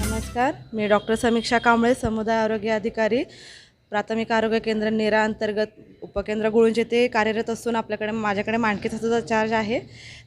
नमस्कार मी डॉक्टर समीक्षा कांबळे समुदाय आरोग्य अधिकारी. प्राथमिक आरोग्य केंद्र नेरा अंतर्गत उपकेंद्र गुळूंचे ते कार्यरत असून आपल्याकडे माझ्याकडे माणकेचा चार्ज आहे.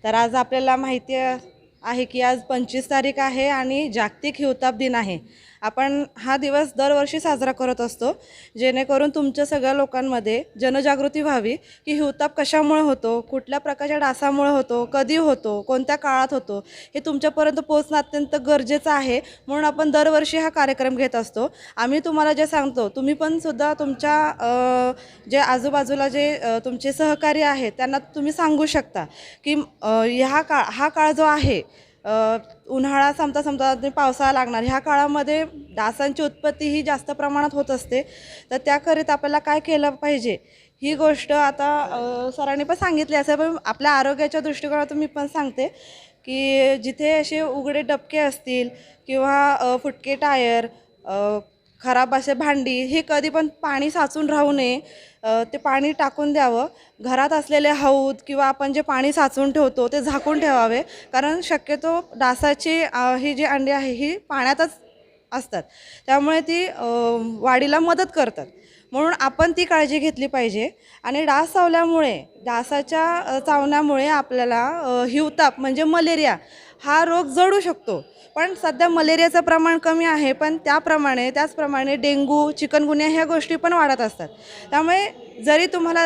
तर आज आपल्याला माहिती आहे की आज पंचवीस तारीख आहे आणि जागतिक हिवताप दिन आहे. आपण हा दिवस दरवर्षी साजरा करत असतो जेणेकरून तुमच्या सगळ्या लोकांमध्ये जनजागृती व्हावी की हिवताप कशामुळे होतो कुठल्या प्रकारच्या डासामुळे होतो कधी होतो कोणत्या काळात होतो हे तुमच्यापर्यंत पोहोचणं अत्यंत गरजेचं आहे म्हणून आपण दरवर्षी हा कार्यक्रम घेत असतो. आम्ही तुम्हाला जे सांगतो तुम्ही पण सुद्धा तुमच्या जे आजूबाजूला जे तुमचे सहकारी आहेत त्यांना तुम्ही सांगू शकता की ह्या काळ हा काळ जो आहे उन्हाळा संपता संपता ते पावसाळा लागणार. ह्या काळामध्ये डासांची उत्पत्ती ही जास्त प्रमाणात होत असते. तर त्याकरिता आपल्याला काय केलं पाहिजे? ही गोष्ट आता सरांनी पण सांगितली असं पण आपल्या आरोग्याच्या दृष्टिकोनातून मी पण सांगते की जिथे असे उघडे डबके असतील किंवा फुटके टायर खराब असे भांडी हे कधी पण पाणी साचून राहू नये. ते पाणी टाकून द्यावं. घरात असलेले हौद किंवा आपण जे पाणी साचून ठेवतो ते झाकून ठेवावे. कारण शक्यतो डासाची ही जी अंडी आहे ही पाण्यातच असतात. त्यामुळे ती वाढीला मदत करतात. म्हणून आपण ती काळजी घेतली पाहिजे. आणि डास चावल्यामुळे डासाच्या चावण्यामुळे आपल्याला हिवताप म्हणजे मलेरिया हा रोग जडू शकतो. पण सध्या मलेरियाचं प्रमाण कमी आहे पण त्याप्रमाणे त्याचप्रमाणे डेंगू चिकनगुन्या ह्या गोष्टी पण वाढत असतात. त्यामुळे जरी तुम्हाला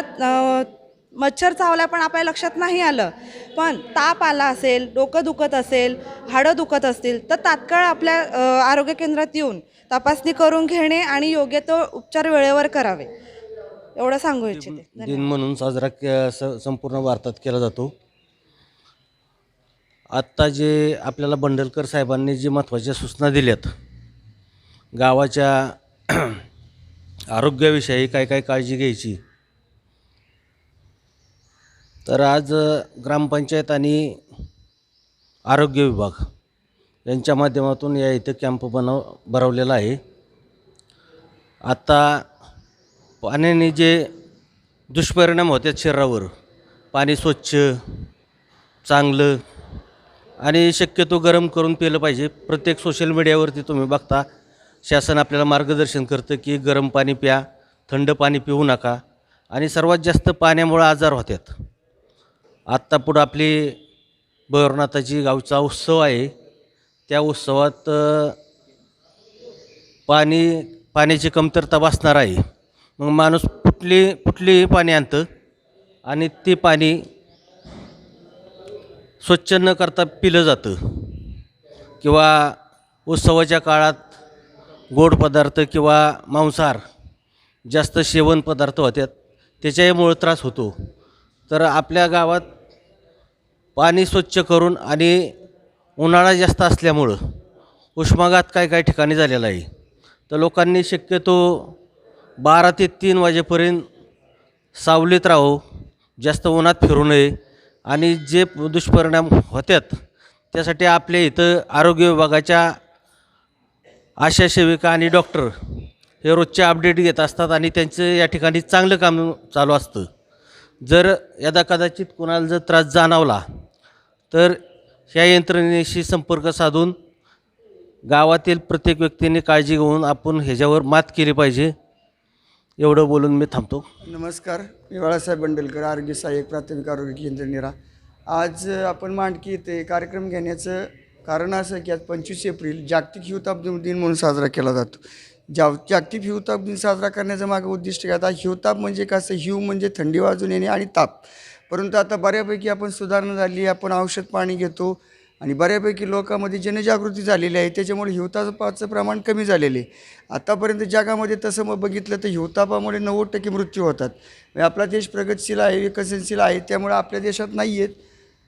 मच्छर चावला पण आपल्या लक्षात नाही आलं. पण ताप आला असेल डोकं दुखत असेल हाडं दुखत असतील तर तात्काळ आपल्या आरोग्य केंद्रात येऊन तपासणी करून घेणे आणि योग्य तो उपचार वेळेवर करावे. एवढं सांगू इच्छिते. दिन म्हणून साजरा के संपूर्ण भारतात केला जातो. आत्ता जे आपल्याला बंडलकर साहेबांनी जे महत्त्वाच्या सूचना दिल्यात गावाच्या आरोग्याविषयी काय काय काळजी घ्यायची तर आज ग्रामपंचायत आणि आरोग्य विभाग यांच्या माध्यमातून या इथं कॅम्प बनव भरवलेला आहे. आत्ता पाण्याने जे दुष्परिणाम होतात शरीरावर पाणी स्वच्छ चांगलं आणि शक्यतो गरम करून पिलं पाहिजे. प्रत्येक सोशल मीडियावरती तुम्ही बघता शासन आपल्याला मार्गदर्शन करतं की गरम पाणी प्या थंड पाणी पिऊ नका आणि सर्वात जास्त पाण्यामुळं आजार होतात. आत्ता पुढं आपली भैरवनाथाची गावचा उत्सव आहे. त्या उत्सवात पाणी पाण्याची कमतरता भासणार आहे. मग माणूस कुठली कुठलीही पाणी आणतं आणि ते पाणी स्वच्छ न करता पिलं जातं. किंवा उत्सवाच्या काळात गोड पदार्थ किंवा मांसाहार जास्त सेवन पदार्थ होतात त्याच्यामुळं त्रास होतो. तर आपल्या गावात पाणी स्वच्छ करून आणि उन्हाळा जास्त असल्यामुळं उष्माघात काय काय ठिकाणी झालेला आहे. तर लोकांनी शक्यतो बारा ते तीन वाजेपर्यंत सावलीत राहो जास्त उन्हात फिरू नये आणि जे दुष्परिणाम होतात त्यासाठी आपल्या इथं आरोग्य विभागाच्या आशा सेविका आणि डॉक्टर हे रोजचे अपडेट घेत असतात आणि त्यांचं या ठिकाणी चांगलं काम चालू असतं. जर यदा कदाचित कोणाला जर त्रास जाणवला तर ह्या यंत्रणेशी संपर्क साधून गावातील प्रत्येक व्यक्तीने काळजी घेऊन आपण ह्याच्यावर मात केली पाहिजे. एवढं बोलून मी थांबतो. नमस्कार मी बाळासाहेब बंडलकर आरोग्य सहाय्यक प्राथमिक आरोग्य केंद्र निरा. आज आपण मांडकी येथे कार्यक्रम घेण्याचं कारण असं की आज पंचवीस एप्रिल जागतिक हिवताप दिन दिन म्हणून साजरा केला जातो. जा जागतिक हिवताप दिन साजरा करण्याचं मागं उद्दिष्ट आता हिवताप म्हणजे कसं? हिव म्हणजे थंडी वाजून येणे आणि ताप. परंतु आता बऱ्यापैकी आपण सुधारणा झाली आपण औषध पाणी घेतो आणि बऱ्यापैकी लोकांमध्ये जनजागृती झालेली आहे. त्याच्यामुळे हिवतापाचं प्रमाण कमी झालेले आहे. आतापर्यंत जगामध्ये तसं मग बघितलं तर हिवतापामुळे नव्वद टक्के मृत्यू होतात. म्हणजे आपला देश प्रगतशील आहे विकसनशील आहे त्यामुळे आपल्या देशात नाही आहेत.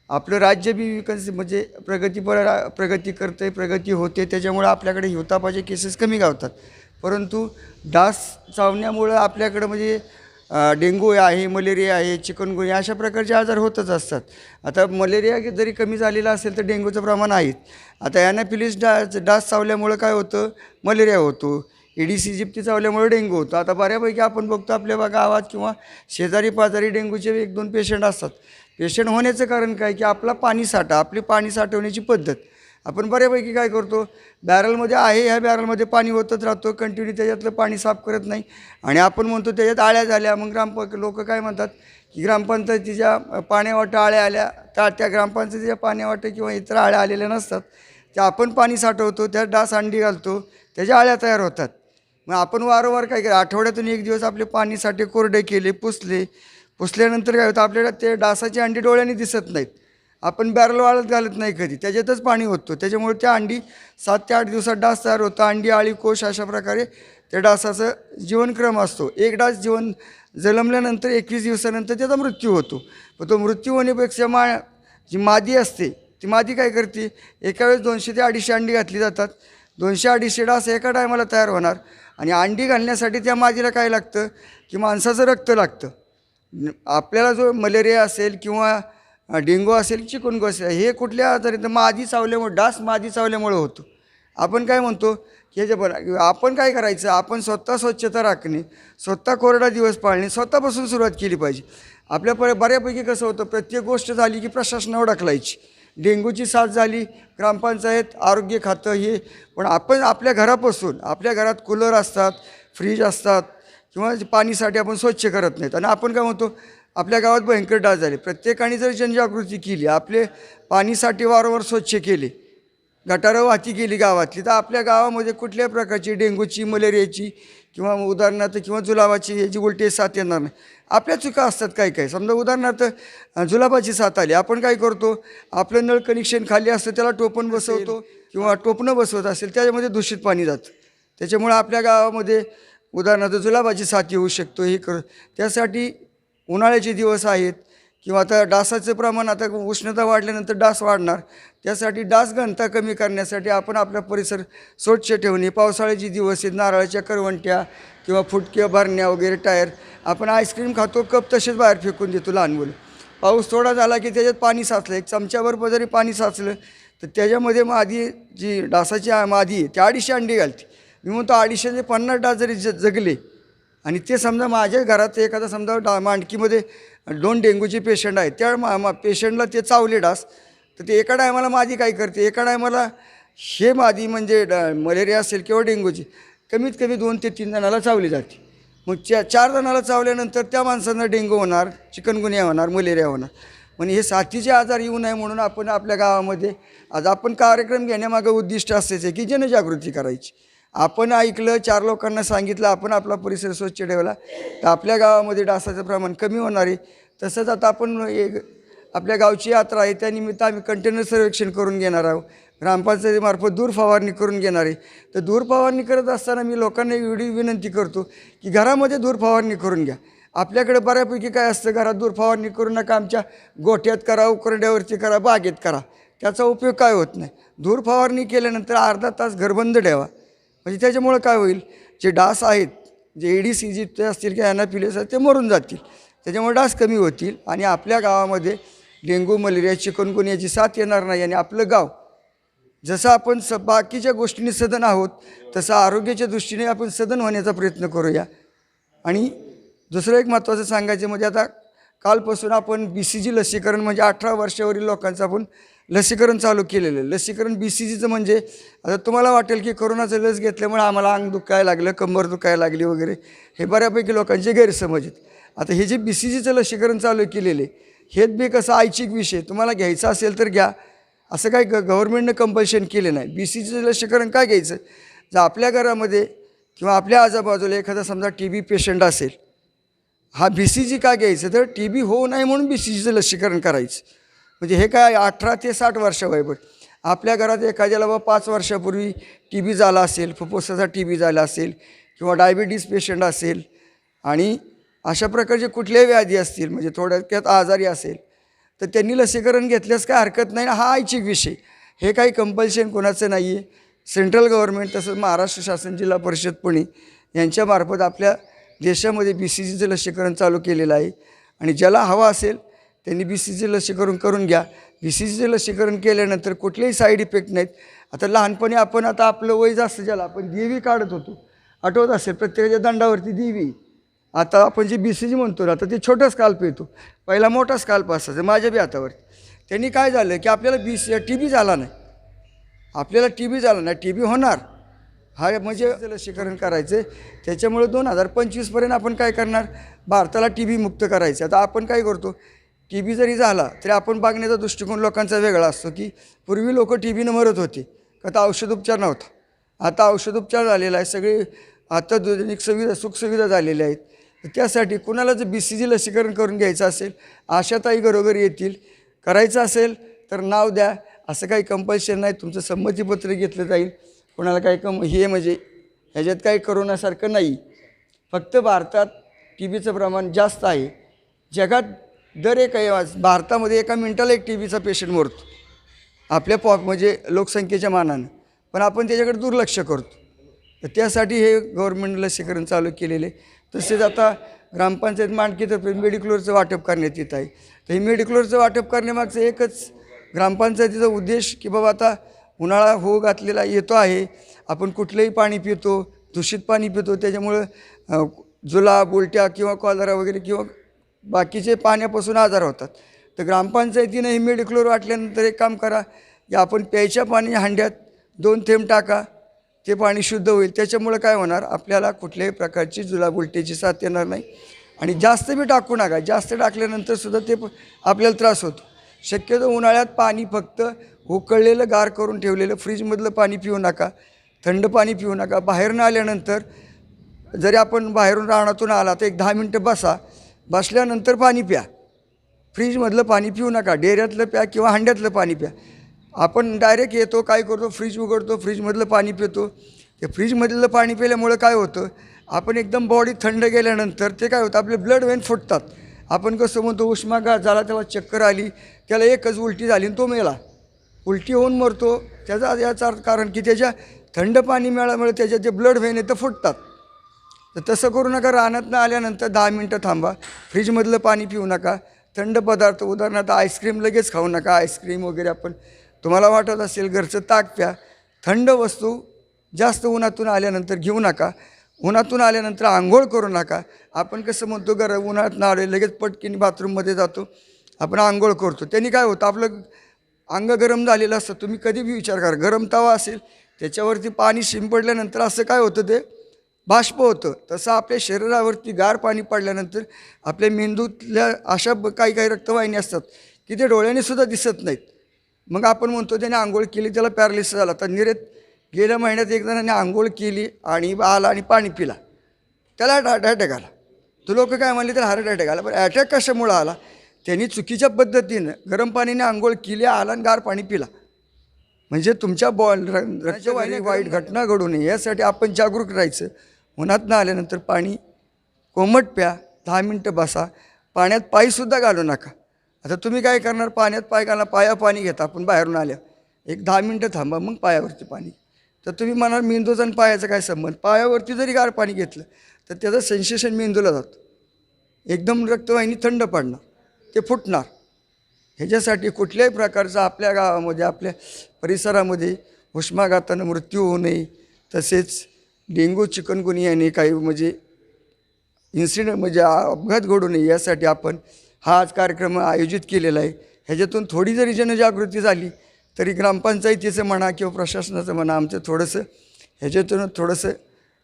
आपलं राज्य बी विकसित म्हणजे प्रगतीपर प्रगती करते प्रगती होते त्याच्यामुळे आपल्याकडे हिवतापाचे केसेस कमी गावतात. परंतु डास चावण्यामुळं आपल्याकडं म्हणजे डेंगू आहे मलेरिया आहे चिकनगुनिया अशा प्रकारचे आजार होतच असतात. आता मलेरिया जरी कमी झालेला असेल तर डेंग्यूचं प्रमाण आहेच आता ॲनाफिलिस डा डास चावल्यामुळं काय होतं? मलेरिया होतो. ईडीसी जिप्ती चावल्यामुळे डेंगू होतो. आता बऱ्यापैकी आपण बघतो आपल्या बा- गावात किंवा शेजारी पाजारी डेंग्यूचे एक दोन पेशंट असतात. पेशंट होण्याचं कारण काय? की आपला पाणी साठा आपली पाणी साठवण्याची पद्धत. आपण बऱ्यापैकी काय करतो बॅरलमध्ये आहे ह्या बॅरलमध्ये पाणी होतच राहतो कंटिन्यू त्याच्यातलं पाणी साफ करत नाही. आणि आपण म्हणतो त्याच्यात आळ्या झाल्या मग ग्रामप लोक काय म्हणतात की ग्रामपंचायतीच्या पाण्यावाटा आळ्या आल्या त्या त्या ग्रामपंचायतीच्या पाण्यावाटं किंवा इतर आळ्या आलेल्या नसतात. त्या आपण पाणी साठवतो त्यात डास अंडी घालतो त्याच्या आळ्या तयार होतात. मग आपण वारंवार काय केलं आठवड्यातून एक दिवस आपले पाणीसाठी कोरडे केले पुसले. पुसल्यानंतर काय होतं आपल्याला ते डासाची अंडी डोळ्याने दिसत नाहीत. आपण बॅरल वाळत घालत नाही कधी. त्याच्यातच पाणी होतं त्याच्यामुळे त्या अंडी सात ते आठ दिवसात डास तयार होतं. अंडी आळी कोश अशा प्रकारे त्या डासाचं जीवनक्रम असतो. एक डास जीवन जन्मल्यानंतर एकवीस दिवसानंतर त्याचा मृत्यू होतो. पण तो मृत्यू होण्यापेक्षा मा जी मादी असते ती मादी काय करते? एका वेळेस दोनशे ते अडीचशे अंडी घातली जातात. दोनशे अडीचशे डास एका टायमाला तयार होणार. आणि अंडी घालण्यासाठी त्या मादीला काय लागतं? की माणसाचं रक्त लागतं. आपल्याला जो मलेरिया असेल किंवा डेंगू असेल चिकनगु असेल हे कुठल्या आजारी तर मादी चावल्यामुळे डास मादी चावल्यामुळे होतो. आपण काय म्हणतो की ह्याच्या आपण काय करायचं आपण स्वतः स्वच्छता राखणे स्वतः कोरडा दिवस पाळणे स्वतःपासून सुरुवात केली पाहिजे. आपल्या पर बऱ्यापैकी कसं होतं प्रत्येक गोष्ट झाली की प्रशासनावर ढकलायची. डेंग्यूची साथ झाली ग्रामपंचायत आरोग्य खातं हे पण आपण आपल्या घरापासून आपल्या घरात कूलर असतात फ्रीज असतात किंवा पाणीसाठी आपण स्वच्छ करत नाहीत. आणि आपण काय म्हणतो आपल्या गावात भयंकर डास झाले. प्रत्येकाने जर जनजागृती केली आपले पाणीसाठी वारंवार स्वच्छ केले गटारं वाहती केली गावातली तर आपल्या गावामध्ये कुठल्याही प्रकारची डेंग्यूची मलेरियाची किंवा उदाहरणार्थ किंवा जुलाबाची याची उलटी साथ येणार नाही. आपल्या चुका असतात काय काय समजा उदाहरणार्थ जुलाबाची साथ आली. आपण काय करतो? आपलं नळ कनेक्शन खाली असतं त्याला टोपण बसवतो किंवा टोपणं बसवत असेल त्याच्यामध्ये दूषित पाणी जातं. त्याच्यामुळे आपल्या गावामध्ये उदाहरणार्थ जुलाबाची साथ येऊ शकतो हे कर त्यासाठी उन्हाळ्याचे दिवस आहेत किंवा आता डासाचं प्रमाण आता उष्णता वाढल्यानंतर डास वाढणार त्यासाठी डास घनता कमी करण्यासाठी आपण आपला परिसर स्वच्छ ठेवणे पावसाळ्याचे दिवस आहेत नारळाच्या करवंट्या किंवा फुटक्या भरण्या वगैरे टायर आपण आईस्क्रीम खातो कप तसेच बाहेर फेकून देतो लहान मुलं. पाऊस थोडा झाला की त्याच्यात पाणी साचलं एक चमच्याबरोबर जरी पाणी साचलं तर त्याच्यामध्ये मादी जी डासाची मादी आहे त्या अडीचशे अंडी घालते. मी म्हणतो अडीचशे ते पन्नास डास जरी ज जगले आणि ते समजा माझ्या घरात एखादा समजा डा मांडकीमध्ये दोन डेंग्यूचे पेशंट आहेत त्या मा मा पेशंटला ते चावले डास तर ते एका टायमाला मादी काय करते? एका टायमाला हे मादी म्हणजे ड मलेरिया असेल किंवा डेंग्यूची कमीत कमी दोन ते तीन जणाला चावली जाते. मग च्या चार जणाला चावल्यानंतर त्या माणसांना डेंगू होणार चिकनगुनिया होणार मलेरिया होणार. म्हणजे हे साथीचे आजार येऊ नये म्हणून आपण आपल्या गावामध्ये आज आपण कार्यक्रम घेण्यामागं उद्दिष्ट असायचं आहे की जनजागृती करायची. आपण ऐकलं चार लोकांना सांगितलं आपण आपला परिसर स्वच्छ ठेवला तर आपल्या गावामध्ये डासाचं प्रमाण कमी होणार आहे. तसंच आता आपण एक आपल्या गावची यात्रा आहे त्यानिमित्त आम्ही कंटेनर सर्वेक्षण करून घेणार आहोत. ग्रामपंचायतीमार्फत दूर फवारणी करून घेणार आहे. तर दूर फवारणी करत असताना मी लोकांना एवढी विनंती करतो की घरामध्ये दूर फवारणी करून घ्या. आपल्याकडे बऱ्यापैकी काय असतं घरात दूर फवारणी करू नका आमच्या गोठ्यात करा उकरड्यावरती करा बागेत करा. त्याचा उपयोग काय होत नाही. दूर फवारणी केल्यानंतर अर्धा तास घरबंद ठेवा. म्हणजे त्याच्यामुळं काय होईल? जे डास आहेत जे डी सी जी असतील किंवा ॲनापिलेस असतील ते मरून जातील. त्याच्यामुळे डास कमी होतील आणि आपल्या गावामध्ये डेंगू मलेरिया चिकनगुन्याची साथ येणार नाही आणि आपलं गाव जसं आपण स बाकीच्या गोष्टींनी सदन आहोत तसं आरोग्याच्या दृष्टीने आपण सदन होण्याचा प्रयत्न करूया. आणि दुसरं एक महत्त्वाचं सांगायचं म्हणजे आता कालपासून आपण बी सी जी लसीकरण म्हणजे अठरा वर्षावरील लोकांचं आपण लसीकरण चालू केलेलं आहे. लसीकरण बी सी जीचं म्हणजे आता तुम्हाला वाटेल की कोरोनाचं लस घेतल्यामुळे आम्हाला अंग दुखायला लागलं कंबर दुखायला लागली वगैरे हे बऱ्यापैकी लोकांचे गैरसमज आहेत. आता हे जे बी सी जीचं लसीकरण चालू केलेलं आहे हेच बी कसं ऐच्छिक विषय तुम्हाला घ्यायचं असेल तर घ्या. असं काय ग गव्हर्मेंटनं कंपल्शन केलं नाही. बी सी जीचं लसीकरण काय घ्यायचं? जर आपल्या घरामध्ये किंवा आपल्या आजूबाजूला एखादा समजा टी बी पेशंट असेल हा बी सी जी का घ्यायचं? तर टी बी होऊ नये म्हणून बी सी जीचं लसीकरण करायचं. म्हणजे हे काय अठरा ते साठ वर्ष वयपट आपल्या घरात एखाद्याला बा पाच वर्षापूर्वी टी बी झाला असेल फुफ्फुसाचा टी बी झाला असेल किंवा डायबिटीज पेशंट असेल आणि अशा प्रकारचे कुठल्याही व्याधी असतील म्हणजे थोडक्यात आजारी असेल तर त्यांनी लसीकरण घेतल्यास काय हरकत नाही हा ऐच्छिक विषय. हे काही कंपल्शन कोणाचं नाही आहे सेंट्रल गव्हर्नमेंट तसंच महाराष्ट्र शासन जिल्हा परिषद पुणे यांच्यामार्फत आपल्या देशामध्ये बी सी जीचं लसीकरण चालू केलेलं आहे. आणि ज्याला हवा असेल त्यांनी बी सी जी लसीकरण करून घ्या. बी सी जीचं लसीकरण केल्यानंतर कुठलेही साईड इफेक्ट नाहीत. आता लहानपणी आपण आता आपलं वय जास्त ज्याला आपण देवी काढत होतो. आठवत असेल प्रत्येकाच्या दंडावरती देवी आता आपण जे बी सी जी म्हणतो ना आता ते छोटं स्काल्प येतो. पहिला मोठा स्काल्प असायचा माझ्या बी हातावरती. त्यांनी काय झालं की आपल्याला बी सी टी बी झाला नाही. आपल्याला टी बी झाला नाही टी बी होणार. हा म्हणजे लसीकरण करायचं त्याच्यामुळे दोन हजार पंचवीसपर्यंत आपण काय करणार? भारताला टी बी मुक्त करायचं आता आपण काय करतो? टी बी जरी झाला तरी आपण बघण्याचा दृष्टिकोन लोकांचा वेगळा असतो की पूर्वी लोक टी बीनं मरत होते का तर औषधोपचार नव्हता. आता औषधोपचार झालेला आहे सगळे आता अत्याधुनिक सुविधा सुखसुविधा झालेल्या आहेत. त्यासाठी कुणाला जर बी सी जी लसीकरण करून घ्यायचं असेल आशाताई घरोघरी येतील. करायचं असेल तर नाव द्या. असं काही कंपल्शन नाही तुमचं संमतीपत्र घेतलं जाईल. कोणाला काही कम हे म्हणजे ह्याच्यात काही करोनासारखं नाही. फक्त भारतात टी बीचं प्रमाण जास्त आहे. जगात दर एक भारतामध्ये एका मिनटाला एक टी व्हीचा पेशंट मरतो. आपल्या पॉप म्हणजे लोकसंख्येच्या मानानं. पण आपण त्याच्याकडे दुर्लक्ष करतो. तर त्यासाठी हे गव्हर्नमेंट लसीकरण चालू केलेले. तसेच आता ग्रामपंचायत मांडकीतर्फे मेडिक्लोरचं वाटप करण्यात येत आहे. तर हे मेडिक्लोरचं वाटप करण्यामागचं एकच ग्रामपंचायतीचा उद्देश की बाबा आता उन्हाळा हो घातलेला येतो आहे. आपण कुठलंही पाणी पितो दूषित पाणी पितो. त्याच्यामुळं जुलाब उलट्या किंवा कॉलरा वगैरे किंवा बाकीचे पाण्यापासून आजार होतात. तर ग्रामपंचायतीनं हे मेडिक्लोर वाटल्यानंतर एक काम करा की आपण प्यायच्या पाणी हांड्यात दोन थेंब टाका ते पाणी शुद्ध होईल. त्याच्यामुळं काय होणार आपल्याला कुठल्याही प्रकारची जुलाब उलटीची साथ येणार नाही. आणि जास्त बी टाकू नका जास्त टाकल्यानंतर सुद्धा ते आपल्याला त्रास होतो. शक्यतो उन्हाळ्यात पाणी फक्त उकळलेलं गार करून ठेवलेलं फ्रीजमधलं पाणी पिऊ नका थंड पाणी पिऊ नका. बाहेरनं आल्यानंतर जरी आपण बाहेरून रानातून आला तर एक दहा मिनटं बसा बसल्यानंतर पाणी प्या. फ्रीजमधलं पाणी पिऊ नका. डेऱ्यातलं प्या किंवा हांड्यातलं पाणी प्या. आपण डायरेक्ट येतो काय करतो फ्रीज उघडतो फ्रीजमधलं पाणी पितो. ते फ्रीजमधलं पाणी पिल्यामुळं काय होतं? आपण एकदम बॉडी थंड गेल्यानंतर ते काय होतं? आपले ब्लड वेन फुटतात. आपण कसं म्हणतो उष्माघात झाला तेव्हा चक्कर आली त्याला एकच उलटी झाली आणि तो मेला. उलटी होऊन मरतो. त्याचा याचा अर्थ कारण की त्याच्या थंड पाणी मिळाल्यामुळे त्याच्यात जे ब्लड व्हेन आहे ते फुटतात. तर तसं करू नका रानातनं आल्यानंतर दहा मिनटं थांबा. फ्रीजमधलं पाणी पिऊ नका. थंड पदार्थ उदाहरणार्थ आईस्क्रीम लगेच खाऊ नका. आईस्क्रीम वगैरे आपण तुम्हाला वाटत असेल घरचं ताक प्या. थंड वस्तू जास्त उन्हातून आल्यानंतर घेऊ नका. उन्हातून आल्यानंतर आंघोळ करू नका. आपण कसं म्हणतो घर उन्हातून आले लगेच पटकीने बाथरूममध्ये जातो. आपण आंघोळ करतो. त्यांनी काय होतं आपलं अंग गरम झालेलं असतं. तुम्ही कधी बी विचार करा गरम तवा असेल त्याच्यावरती पाणी शिंपडल्यानंतर असं काय होतं ते? बाष्प होतं. तसं आपल्या शरीरावरती गार पाणी पडल्यानंतर आपल्या मेंदूतल्या अशा काही काही रक्तवाहिनी असतात की ते डोळ्याने सुद्धा दिसत नाहीत. मग आपण म्हणतो त्याने आंघोळ केली त्याला पॅरालिसिस झाला. तर निरेत गेल्या महिन्यात एक जणांनी आंघोळ केली आणि आला आणि पाणी पिला. त्याला हार्ट अटॅक आला. तो लोक काय म्हणले त्याला हार्ट अटॅक आला. पण अटॅक कशामुळं आला? त्यांनी चुकीच्या पद्धतीनं गरम पाण्याने आंघोळ केली आला आणि गार पाणी पिला. म्हणजे तुमच्या बॉ रक्तवाहिनी वाईट घटना घडू नये. यासाठी आपण जागरूक राहायचं. उन्हातनं आल्यानंतर पाणी कोमट प्या दहा मिनटं बसा. पाण्यात पायसुद्धा घालू नका. आता तुम्ही काय करणार? पाण्यात पाय घाला पाया पाणी घेता आपण बाहेरून आल्या. एक दहा मिनटं थांबा मग पायावरती पाणी. तर तुम्ही म्हणाल मेंदूचा आणि पायाचा काय संबंध? पायावरती जरी गार पाणी घेतलं तर त्याचं सेन्सेशन मेंदूला जातं. एकदम रक्तवाहिनी थंड पडणार. ते फुटणार. ह्याच्यासाठी कुठल्याही प्रकारचा आपल्या गावामध्ये आपल्या परिसरामध्ये उष्माघातानं मृत्यू होऊ नये. तसेच डेंगू चिकनगुनियाने काही म्हणजे इन्सिडेंट म्हणजे अपघात घडू नये यासाठी आपण हा आज कार्यक्रम आयोजित केलेला आहे. ह्याच्यातून थोडी जरी जनजागृती झाली तरी ग्रामपंचायतीचं म्हणा किंवा प्रशासनाचं म्हणा आमचं थोडंसं ह्याच्यातून थोडंसं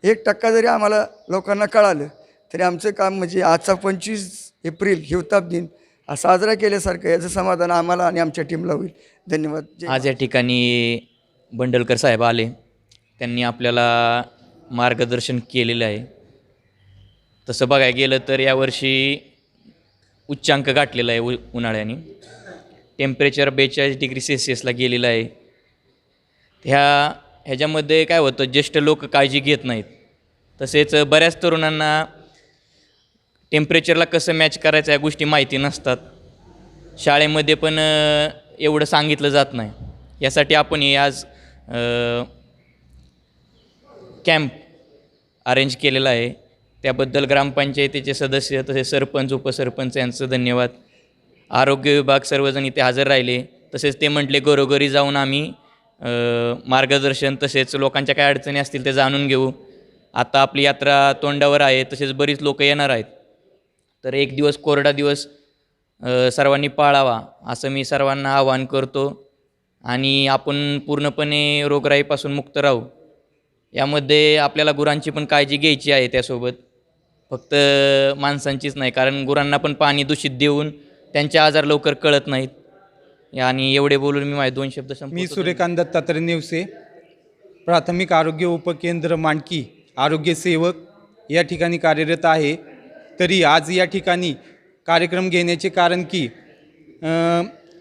एक टक्का जरी आम्हाला लोकांना कळालं तरी आमचं काम म्हणजे आजचा पंचवीस एप्रिल हिवताप दिन हा साजरा केल्यासारखं याचं समाधान आम्हाला आणि आमच्या टीमला होईल. धन्यवाद. आज या ठिकाणी बंडलकर साहेब आले. त्यांनी आपल्याला मार्गदर्शन केलेलं आहे. तसं बघायला गेलं तर यावर्षी उच्चांक गाठलेला आहे उ उन्हाळ्याने. टेम्परेचर बेचाळीस डिग्री सेल्सिअसला गेलेलं आहे. ह्या ह्याच्यामध्ये काय होतं ज्येष्ठ लोक काळजी घेत नाहीत. तसेच बऱ्याच तरुणांना टेम्परेचरला कसं मॅच करायचं या गोष्टी माहिती नसतात. शाळेमध्ये पण एवढं सांगितलं जात नाही. यासाठी आपण हे आज कॅम्प अरेंज केलेला आहे. त्याबद्दल ग्रामपंचायतीचे सदस्य तसेच सरपंच उपसरपंच यांचं धन्यवाद. आरोग्य विभाग सर्वजण इथे हजर राहिले. तसेच ते म्हटले घरोघरी जाऊन आम्ही मार्गदर्शन तसेच लोकांच्या काय अडचणी असतील ते जाणून घेऊ. आता आपली यात्रा तोंडावर आहे. तसेच बरीच लोक येणार आहेत. तर एक दिवस कोरडा दिवस सर्वांनी पाळावा असं मी सर्वांना आवाहन करतो. आणि आपण पूर्णपणे रोगराईपासून मुक्त राहू. यामध्ये आपल्याला गुरांची पण काळजी घ्यायची आहे त्यासोबत. फक्त माणसांचीच नाही कारण गुरांना पण पाणी दूषित देऊन त्यांचे आजार लवकर कळत नाहीत. आणि एवढे बोलून मी माझे दोन शब्द मी सूर्यकांत दत्तात्रय नेवसे प्राथमिक आरोग्य उपकेंद्र मांडकी आरोग्य सेवक या ठिकाणी कार्यरत आहे. तरी आज या ठिकाणी कार्यक्रम घेण्याचे कारण की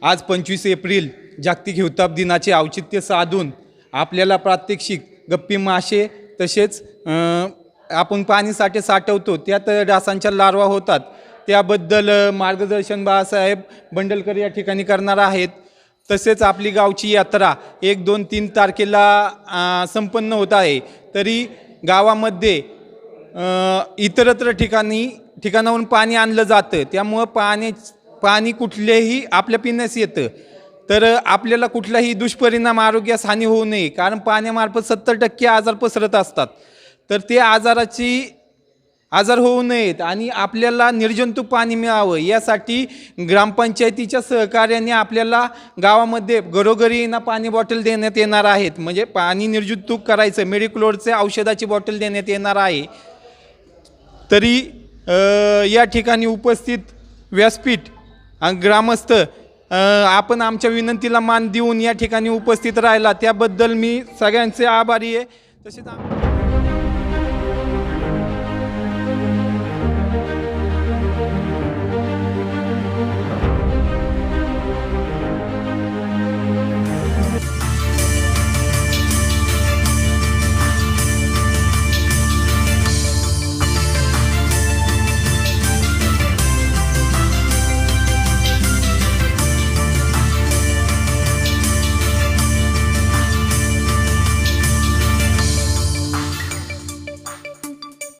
आज पंचवीस एप्रिल जागतिक हिवताप दिनाचे औचित्य साधून आपल्याला प्रात्यक्षिक गप्पी मासे तसेच आपण पाणीसाठे साठवतो. त्यात डासांच्या लार्वा होतात. त्याबद्दल मार्गदर्शन बाळासाहेब बंडलकर या ठिकाणी करणार आहेत. तसेच आपली गावची यात्रा एक दोन तीन तारखेला संपन्न होत आहे. तरी गावामध्ये इतरत्र ठिकाणी ठिकाणाहून पाणी आणलं जातं. त्यामुळं पाणी पाणी कुठलेही आपल्या पिण्यास येतं. तर आपल्याला कुठलाही दुष्परिणाम आरोग्यास हानी होऊ नये कारण पाण्यामार्फत सत्तर टक्के आजार पसरत असतात. तर ते आजाराची आजार होऊ नयेत आणि आपल्याला निर्जंतुक पाणी मिळावं यासाठी ग्रामपंचायतीच्या सहकार्याने आपल्याला गावामध्ये घरोघरी ना पाणी बॉटल देण्यात येणार आहेत. म्हणजे पाणी निर्जंतुक करायचं मेडिक्लोरचे औषधाची बॉटल देण्यात येणार आहे. तरी या ठिकाणी उपस्थित व्यासपीठ ग्रामस्थ आपण आमच्या विनंतीला मान देऊन या ठिकाणी उपस्थित राहिला. त्याबद्दल मी सगळ्यांचे आभारी आहे. तसेच